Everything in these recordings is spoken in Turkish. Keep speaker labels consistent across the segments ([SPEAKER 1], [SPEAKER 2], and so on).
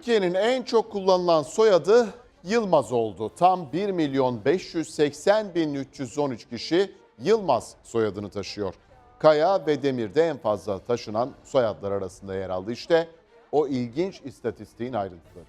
[SPEAKER 1] Türkiye'nin en çok kullanılan soyadı Yılmaz oldu. Tam 1 milyon 580 bin 313 kişi Yılmaz soyadını taşıyor. Kaya ve Demir'de en fazla taşınan soyadlar arasında yer aldı. İşte o ilginç istatistiğin ayrıntıları.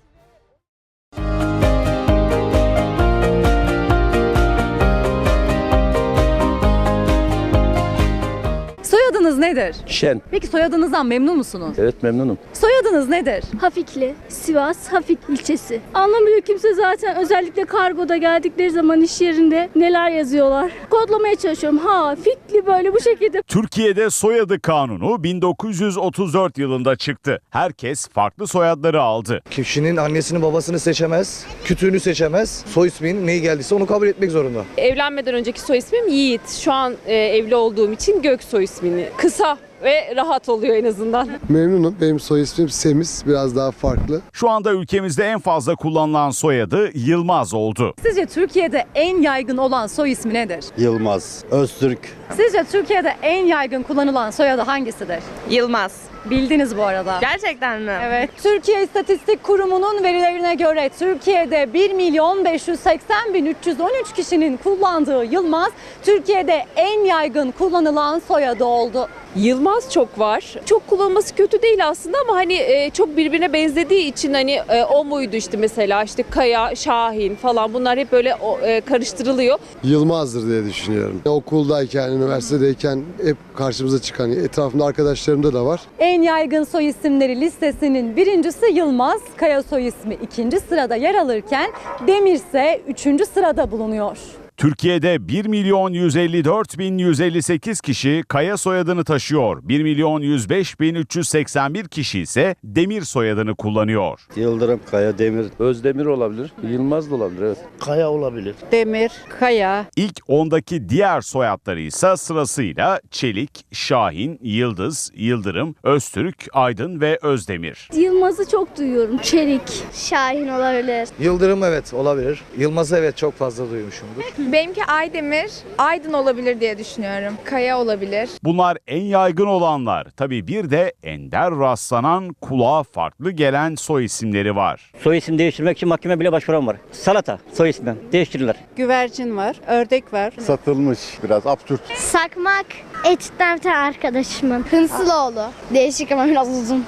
[SPEAKER 2] Nedir?
[SPEAKER 3] Şen.
[SPEAKER 2] Peki soyadınızdan memnun musunuz?
[SPEAKER 3] Evet memnunum.
[SPEAKER 2] Soyadınız nedir?
[SPEAKER 4] Hafikli, Sivas Hafik ilçesi. Anlamıyor kimse zaten özellikle kargoda geldikleri zaman iş yerinde neler yazıyorlar. Kodlamaya çalışıyorum. Ha, Fikli böyle bu şekilde.
[SPEAKER 5] Türkiye'de soyadı kanunu 1934 yılında çıktı. Herkes farklı soyadları aldı.
[SPEAKER 6] Kişinin annesini babasını seçemez, kütüğünü seçemez. Soy isminin neyi geldiyse onu kabul etmek zorunda.
[SPEAKER 7] Evlenmeden önceki soy ismim Yiğit. Şu an e, evli olduğum için Göksoy ismini. Kısa ve rahat oluyor en azından.
[SPEAKER 8] Memnunum. Benim soy ismim Semiz. Biraz daha farklı.
[SPEAKER 5] Şu anda ülkemizde en fazla kullanılan soyadı Yılmaz oldu.
[SPEAKER 2] Sizce Türkiye'de en yaygın olan soy ismi nedir?
[SPEAKER 9] Yılmaz, Öztürk,
[SPEAKER 2] Sizce Türkiye'de en yaygın kullanılan soyadı hangisidir?
[SPEAKER 10] Yılmaz.
[SPEAKER 2] Bildiniz bu arada.
[SPEAKER 10] Gerçekten mi?
[SPEAKER 2] Evet. Türkiye İstatistik Kurumu'nun verilerine göre Türkiye'de 1 milyon 580 bin 313 kişinin kullandığı Yılmaz, Türkiye'de en yaygın kullanılan soyadı oldu.
[SPEAKER 7] Yılmaz çok var. Çok kullanılması kötü değil aslında ama hani e, çok birbirine benzediği için hani e, o muydu işte mesela işte Kaya, Şahin falan bunlar hep böyle o, e, karıştırılıyor.
[SPEAKER 8] Yılmaz'dır diye düşünüyorum. Okuldayken, üniversitedeyken hep karşımıza çıkan, etrafımda arkadaşlarımda da var.
[SPEAKER 2] En yaygın soy isimleri listesinin birincisi Yılmaz, Kaya soy ismi ikinci sırada yer alırken Demir ise üçüncü sırada bulunuyor.
[SPEAKER 5] Türkiye'de 1 milyon 154 bin 158 kişi Kaya soyadını taşıyor. 1 milyon 105 bin 381 kişi ise Demir soyadını kullanıyor.
[SPEAKER 9] Yıldırım, Kaya, Demir,
[SPEAKER 3] Özdemir olabilir. Yılmaz da olabilir evet.
[SPEAKER 9] Kaya olabilir.
[SPEAKER 10] Demir, Kaya,
[SPEAKER 5] İlk ondaki diğer soyadları ise sırasıyla Çelik, Şahin, Yıldız, Yıldırım, Öztürk, Aydın ve Özdemir.
[SPEAKER 4] Yılmaz'ı çok duyuyorum. Çelik.
[SPEAKER 11] Şahin olabilir.
[SPEAKER 6] Yıldırım evet olabilir. Yılmaz'ı evet çok fazla duymuşumdur.
[SPEAKER 10] Benimki Aydemir, Aydın olabilir diye düşünüyorum. Kaya olabilir.
[SPEAKER 5] Bunlar en yaygın olanlar. Tabii bir de ender rastlanan kulağa farklı gelen soy isimleri var.
[SPEAKER 3] Soy isim değiştirmek için mahkeme bile başvuran var. Salata soy ismi değiştirirler.
[SPEAKER 10] Güvercin var, ördek var.
[SPEAKER 9] Satılmış, biraz absürt.
[SPEAKER 11] Sakmak. Etçitten bir tane arkadaşımın. Hınsıloğlu. Değişik ama biraz uzun.